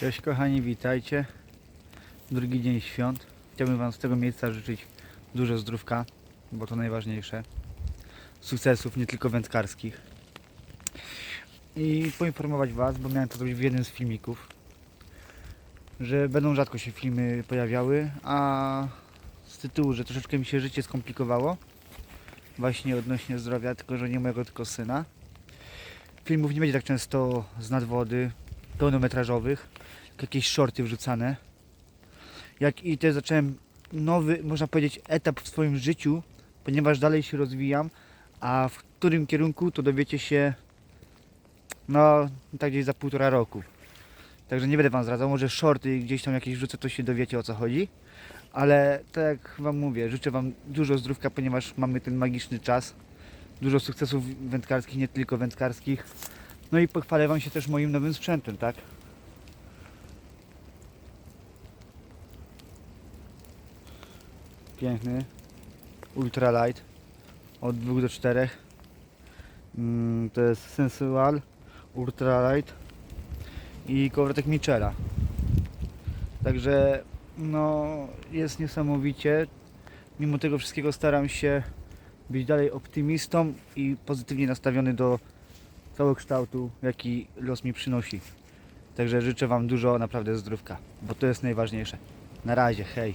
Cześć kochani, witajcie. Drugi dzień świąt. Chciałbym Wam z tego miejsca życzyć dużo zdrówka, bo to najważniejsze. Sukcesów, nie tylko wędkarskich. I poinformować Was, bo miałem to zrobić w jednym z filmików, że będą rzadko się filmy pojawiały, a z tytułu, że troszeczkę mi się życie skomplikowało, właśnie odnośnie zdrowia, tylko że nie mojego, tylko syna. Filmów nie będzie tak często z nadwody, pełnometrażowych, jakieś shorty wrzucane. Jak i też zacząłem nowy, można powiedzieć, etap w swoim życiu, ponieważ dalej się rozwijam, a w którym kierunku to dowiecie się no tak gdzieś za półtora roku. Także nie będę Wam zdradzał, może shorty gdzieś tam jakieś wrzucę, to się dowiecie o co chodzi. Ale tak jak Wam mówię, życzę Wam dużo zdrówka, ponieważ mamy ten magiczny czas. Dużo sukcesów wędkarskich, nie tylko wędkarskich. No i pochwalę Wam się też moim nowym sprzętem, tak? Piękny. Ultralight. Od 2 do 4. Mm, to jest Sensual. Ultralight. I kołowrotek Michela. Także no jest niesamowicie. Mimo tego wszystkiego staram się być dalej optymistą i pozytywnie nastawiony do całokształtu, jaki los mi przynosi. Także życzę Wam dużo naprawdę zdrówka, bo to jest najważniejsze. Na razie, hej.